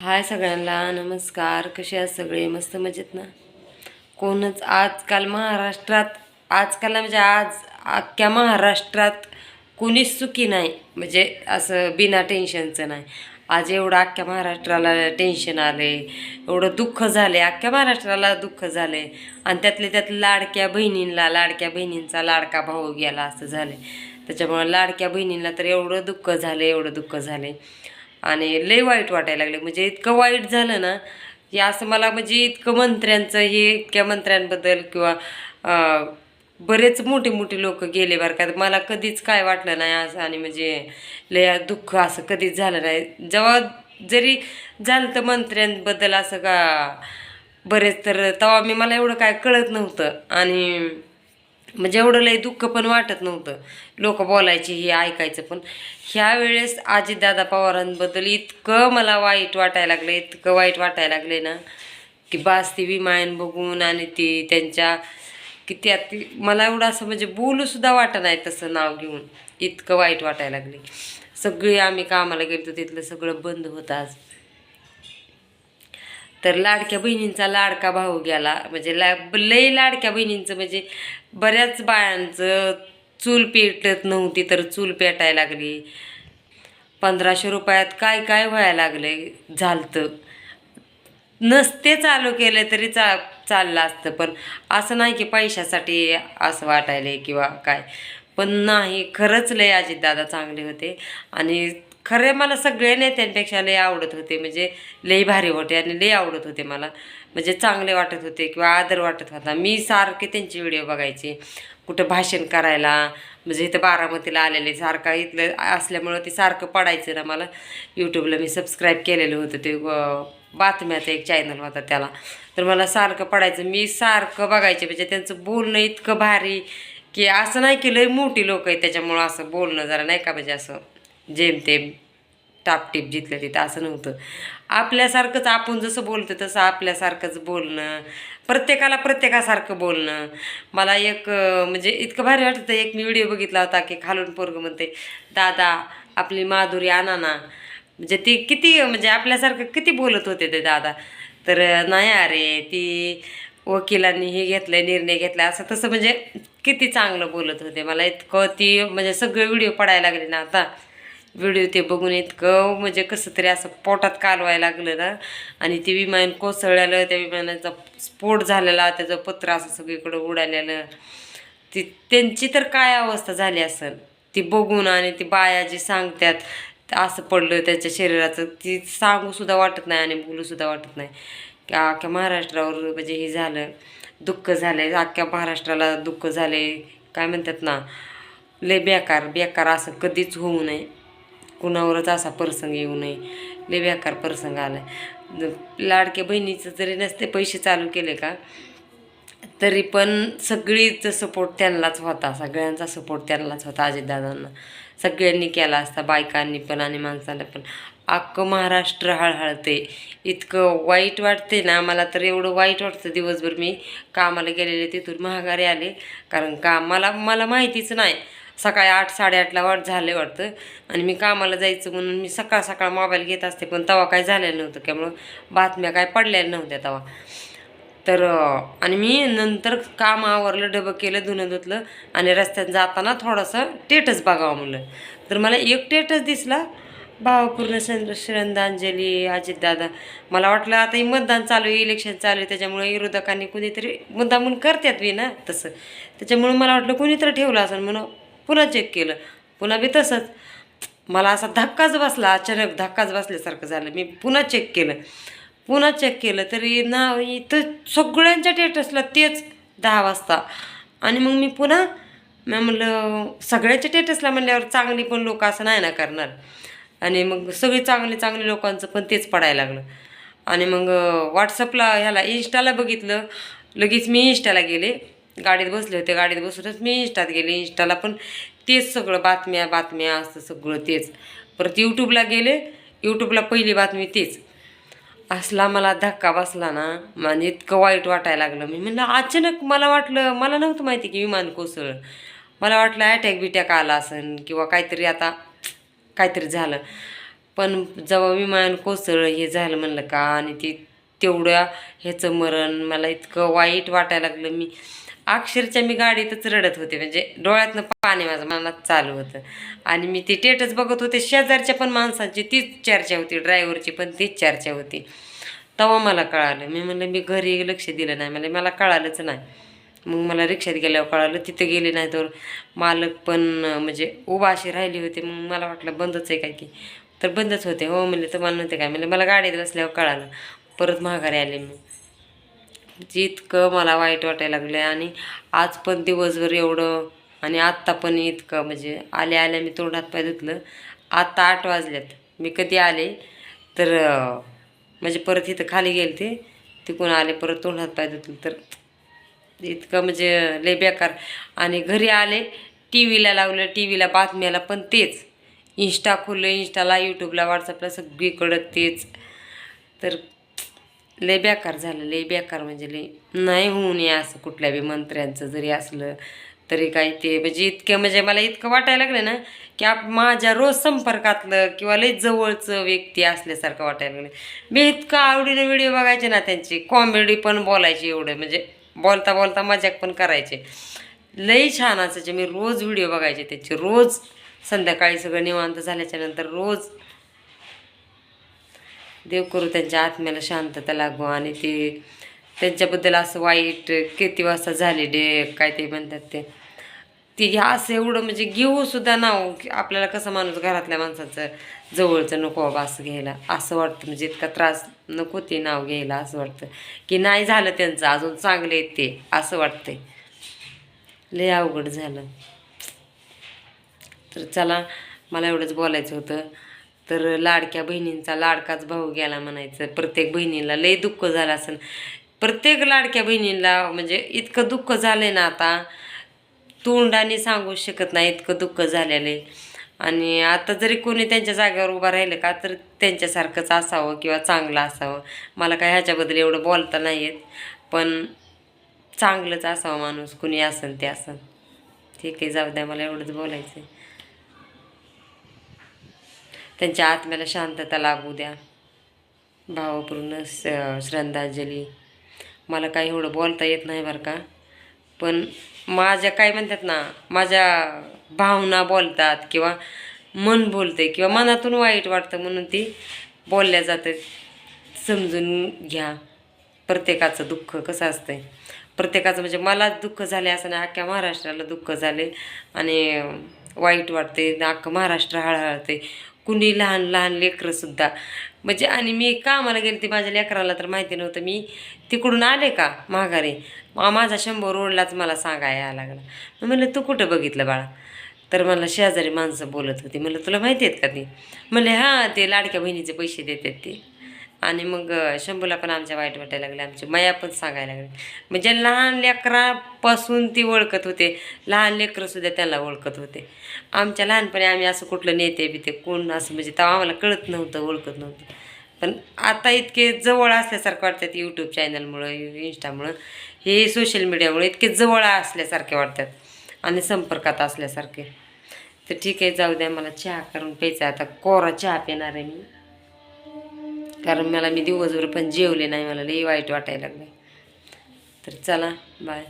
हाय सगळ्यांना नमस्कार. कसे आहात सगळे? मस्त मजेत ना? कोणच आजकाल महाराष्ट्रात आजकाल म्हणजे आज अख्ख्या महाराष्ट्रात कोणीच सुखी नाही. म्हणजे असं बिना टेन्शनचं नाही. आज एवढं अख्ख्या महाराष्ट्राला टेन्शन आले एवढं दुःख झाले अख्ख्या महाराष्ट्राला दुःख झाले आणि त्यातले त्यात लाडक्या बहिणींना लाडक्या बहिणींचा लाडका भाऊ गेला असं झालं त्याच्यामुळं लाडक्या बहिणींना तर एवढं दुःख झालं एवढं दुःख झाले आणि लय वाईट वाटायला लागले. म्हणजे इतकं वाईट झालं ना की असं मला म्हणजे इतकं मंत्र्यांचं हे इतक्या मंत्र्यांबद्दल किंवा बरेच मोठे मोठे लोक गेले बरं का. मला कधीच काय वाटलं नाही असं आणि म्हणजे लय दुःख असं कधीच झालं नाही. जेव्हा जरी झालं तर मंत्र्यांबद्दल असं का बरेच तर तेव्हा मी मला एवढं काय कळत नव्हतं. आणि म्हणजे एवढं लई दुःख पण वाटत नव्हतं. लोक बोलायचे हे ऐकायचं पण. ह्या वेळेस अजितदादा पवारांबद्दल इतकं मला वाईट वाटायला लागलं इतकं वाईट वाटायला लागले ना की बास ती विमायन बघून आणि ती त्यांच्या की त्यात ती मला एवढं असं म्हणजे बोलूसुद्धा वाटत नाही तसं नाव घेऊन. इतकं वाईट वाटायला लागले. सगळी आम्ही कामाला गेलो तिथलं सगळं बंद होतं आज. तर लाडक्या बहिणींचा लाडका भाऊ गेला. म्हणजे ला लई लाडक्या बहिणींचं म्हणजे बऱ्याच बायांचं चूल पेटत नव्हती तर चूल पेटायला लागली. पंधराशे रुपयात काय काय व्हायला लागले झालतं. नसते चालू केले तरी चा चाललं असतं पण असं नाही की पैशासाठी असं वाटायले किंवा काय. पण नाही खरंच लय अजितदादा चांगले होते. आणि खरे मला सगळे नेत्यांपेक्षा लई आवडत होते. म्हणजे लई भारी होते आणि लई आवडत होते मला. म्हणजे चांगले वाटत होते किंवा आदर वाटत होता. मी सारखे त्यांचे व्हिडिओ बघायचे. कुठं भाषण करायला म्हणजे इथं बारामतीला आलेले सारखं इथलं असल्यामुळं ते सारखं पडायचं ना मला. यूट्यूबला मी सबस्क्राईब केलेलं होतं. ते बातम्याचा एक चॅनल होता त्याला. तर मला सारखं पडायचं. मी सारखं बघायचे. म्हणजे त्यांचं बोलणं इतकं भारी की असं नाही की लई मोठी लोक आहेत. त्याच्यामुळं असं बोलणं जरा नाही का म्हणजे असं जेमतेम. टापटीप जिथलं तिथं असं नव्हतं. आपल्यासारखंच आपण जसं बोलतो तसं आपल्यासारखंच बोलणं प्रत्येकाला प्रत्येकासारखं बोलणं. मला एक म्हणजे इतकं भारी वाटतं एक मी व्हिडिओ बघितला होता की खालून पोरगं म्हणते दादा आपली माधुरी आणा ना. म्हणजे ती किती म्हणजे आपल्यासारखं किती बोलत होते ते दादा. तर नाही अरे ती वकिलांनी हे घेतलं निर्णय घेतला असं तसं म्हणजे किती चांगलं बोलत होते. मला इतकं ती म्हणजे सगळे व्हिडिओ पडायला लागले ना आता. व्हिडिओ ते बघून इतकं म्हणजे कसं तरी असं पोटात कालवायला लागलं ना. आणि ते विमान कोसळलेलं त्या विमानाचा स्फोट झालेला त्याचं पत्र असं सगळीकडं उडालेलं ती त्यांची तर काय अवस्था झाली असेल? ती बघून आणि ती बाया जी सांगतात असं पडलं त्याच्या शरीराचं ती सांगूसुद्धा वाटत नाही आणि बोलूसुद्धा वाटत नाही. की अख्ख्या महाराष्ट्रावर म्हणजे हे झालं दुःख झालं अख्ख्या महाराष्ट्राला दुःख झाले काय म्हणतात ना लय बेकार बेकार असं कधीच होऊ नये. कुणावरच असा प्रसंग येऊ नये. लय बेकार प्रसंग आला लाडक्या बहिणीचं जरी नसते पैसे चालू केले का तरी पण सगळीचा सपोर्ट त्यांनाच होता. सगळ्यांचा सपोर्ट त्यांनाच होता अजितदादांना. सगळ्यांनी केला असता बायकांनी पण आणि माणसांना पण. अख्खं महाराष्ट्र हळहळते इतकं वाईट वाटते ना मला तर एवढं वाईट वाटतं दिवसभर मी कामाला गेलेले तिथून महागारी आले. कारण का मला मला माहितीच नाही. सकाळी आठ साडेआठला वाट झाले वाटतं. आणि मी कामाला जायचं म्हणून मी सकाळ सकाळ मोबाईल घेत असते पण तेव्हा काय झालेलं नव्हतं. त्यामुळं बातम्या काय पडलेल्या नव्हत्या तेव्हा तर आणि मी नंतर काम आवरलं डबं केलं धुणं धुतलं आणि रस्त्यात जाताना थोडंसं टेटस बघावं म्हणलं. तर मला एक टेटस दिसला. भावपूर्ण श्रद्ध- श्रद्धांजली अजितदादा मला वाटलं आता हे मतदान चालू आहे इलेक्शन चालू आहे त्याच्यामुळे विरोधकांनी कुणीतरी मुद्दामून करतात मी ना तसं. त्याच्यामुळं मला वाटलं कुणीतरी ठेवलं असं म्हणून पुन्हा चेक केलं. पुन्हा मी तसंच मला असा धक्काच बसला अचानक धक्काच बसल्यासारखं झालं. मी पुन्हा चेक केलं. पुन्हा चेक केलं तरी ना इथं सगळ्यांच्या टेटसला तेच दहा वाजता. आणि मग मी पुन्हा मी म्हणलं सगळ्याच्या टेटसला म्हणल्यावर चांगली पण लोक असं नाही ना करणार. आणि मग सगळी चांगली चांगली लोकांचं पण तेच पडायला लागलं. आणि मग व्हॉट्सअपला ह्याला इन्स्टाला बघितलं. लगेच मी इन्स्टाला गेले. गाडीत बसले होते गाडीत बसूनच मी इन्स्टात गेले. इन्स्टाला पण तेच सगळं बातम्या बातम्या असं सगळं तेच. परत यूट्यूबला गेले. यूट्यूबला पहिली बातमी तेच. असला मला धक्का बसला ना म्हणजे इतकं वाईट वाटायला लागलं. मी म्हणलं अचानक मला वाटलं मला नव्हतं माहिती की विमान कोसळलं. मला वाटलं अटॅक बिटॅक आला असेल किंवा काहीतरी आता काहीतरी झालं. पण जेव्हा विमान कोसळलं हे झालं म्हणलं का? आणि ते तेवढ्या ह्याचं मरण मला इतकं वाईट वाटायला लागलं. मी अक्षरच्या मी गाडीतच रडत होते. म्हणजे डोळ्यातनं पाणी माझं मनात चालू होतं. आणि मी ते टेटच बघत होते. शेजारच्या पण माणसांची तीच चर्चा होती. ड्रायव्हरची पण तीच चर्चा होती. तेव्हा मला कळालं. मी म्हणलं मी घरी लक्ष दिलं नाही. म्हणजे मला कळालंच नाही. मग मला रिक्षात गेल्यावर कळालं तिथं गेले नाही तर मालक पण म्हणजे उभा अशी राहिली होती. मग मला वाटलं बंदच आहे काय की? तर बंदच होते. हो म्हणले तुम्हाला नव्हते काय? म्हणजे मला गाडीत बसल्यावर कळालं. परत माघारी आले मी. जितकं मला वाईट वाटायला लागलं आणि आज पण दिवसभर एवढं आणि आत्ता पण इतकं म्हणजे आल्या आल्या मी तोंड हात पाय धुतलं. आत्ता आठ वाजल्यात. मी कधी आले तर म्हणजे परत इथं खाली गेले ते तिकडून आले परत तोंड हात पाय धुतलं तर इतकं म्हणजे लय बेकार. आणि घरी आले टी व्हीला लावलं टी व्हीला बातम्याला पण तेच. इंस्टा खोललं इंस्टाला यूट्यूबला व्हॉट्सअपला सगळीकडं तेच. तर लय बेकार झालं लय बेकार म्हणजे लय नाही होऊ नये असं कुठल्या बी मंत्र्यांचं जरी असलं तरी काय ते म्हणजे इतकं म्हणजे मला इतकं वाटायला लागलं ना की आप माझ्या रोज संपर्कातलं किंवा लय जवळचं व्यक्ती असल्यासारखं वाटायला लागलं. मी इतकं आवडीनं व्हिडिओ बघायचे ना त्यांची कॉमेडी पण बोलायची एवढं म्हणजे बोलता बोलता मजाक पण करायचे. लई छान असायचे मी रोज व्हिडिओ बघायचे त्याचे रोज संध्याकाळी सगळं निवांत झाल्याच्यानंतर रोज देव करू त्यांच्या आत्म्याला शांतता लागू आणि ते त्यांच्याबद्दल असं वाईट किती वाजता झाले डे काय ते म्हणतात ते. ती घ्या असं एवढं म्हणजे घेऊसुद्धा नाव की आपल्याला कसं माणूस घरातल्या माणसाचं जवळचं नको बाबा असं घ्यायला. असं वाटतं म्हणजे इतका त्रास नको ते नाव घ्यायला असं वाटतं. की नाही झालं त्यांचं अजून चांगले आहेत ते असं वाटतंय. लय अवघड झालं. तर चला मला एवढंच बोलायचं होतं. तर लाडक्या बहिणींचा लाडकाच भाऊ गेला म्हणायचं. प्रत्येक बहिणीला लय दुःख झालं असं प्रत्येक लाडक्या बहिणीला म्हणजे इतकं दुःख झालंय ना आता. तोंडाने सांगू शकत नाही इतकं दुःख झालेलं. आहे आणि आता जरी कोणी त्यांच्या जागेवर उभं राहिलं का तर त्यांच्यासारखंच असावं किंवा चांगलं असावं. मला काय ह्याच्याबद्दल एवढं बोलता नाही येत. पण चांगलंच असावं माणूस कुणी असन ते असन. ठीक आहे जाऊ द्या मला एवढंच बोलायचं आहे त्यांच्या आत्म्याला शांतता लागू द्या. भावपूर्ण स- श्रद्धांजली. मला काही एवढं बोलता येत नाही बरं का. पण माझ्या काय म्हणतात ना माझ्या भावना बोलतात किंवा मन बोलते किंवा मनातून वाईट वाटतं म्हणून ती बोलल्या जातं समजून घ्या. प्रत्येकाचं दुःख कसं असतंय? प्रत्येकाचं म्हणजे मला दुःख झाले असं नाही अख्ख्या महाराष्ट्राला दुःख झाले आणि वाईट वाटते अख्खं महाराष्ट्र हळहळते कुणी लहान लहान लेकरंसुद्धा म्हणजे आणि मी कामाला गेले ते माझ्या लेकराला तर माहिती नव्हतं मी तिकडून आले का माघारी? माझा शंभर ओढलाच मला सांगायला यायला लागला. मग म्हणलं तू कुठं बघितलं बाळा? तर मला शेजारी माणसं बोलत होती. म्हणलं तुला माहिती आहेत का ती? म्हणले हां ते लाडक्या बहिणीचे पैसे देतात ते. आणि मग शंभूला पण आमच्या वाईट वाटायला लागले आमची माया पण सांगायला लागली. म्हणजे लहान लेकरापासून ती ओळखत होते. लहान लेकरंसुद्धा त्यांना ओळखत होते. आमच्या लहानपणी आम्ही असं कुठलं नेते बिते कोण असं म्हणजे तेव्हा आम्हाला कळत नव्हतं ओळखत नव्हतं. पण आता इतके जवळ असल्यासारखं वाटतात यूट्यूब चॅनलमुळं इंस्टामुळं हे सोशल मीडियामुळे इतके जवळ असल्यासारखे वाटतात आणि संपर्कात असल्यासारखे. तर ठीक आहे जाऊ द्या मला चहा करून प्यायचा आता कोरा चहा पिणार आहे मी. कारण मला मी दिवसभर पण जेवले नाही मला लई वाईट वाटायला लागले. तर चला बाय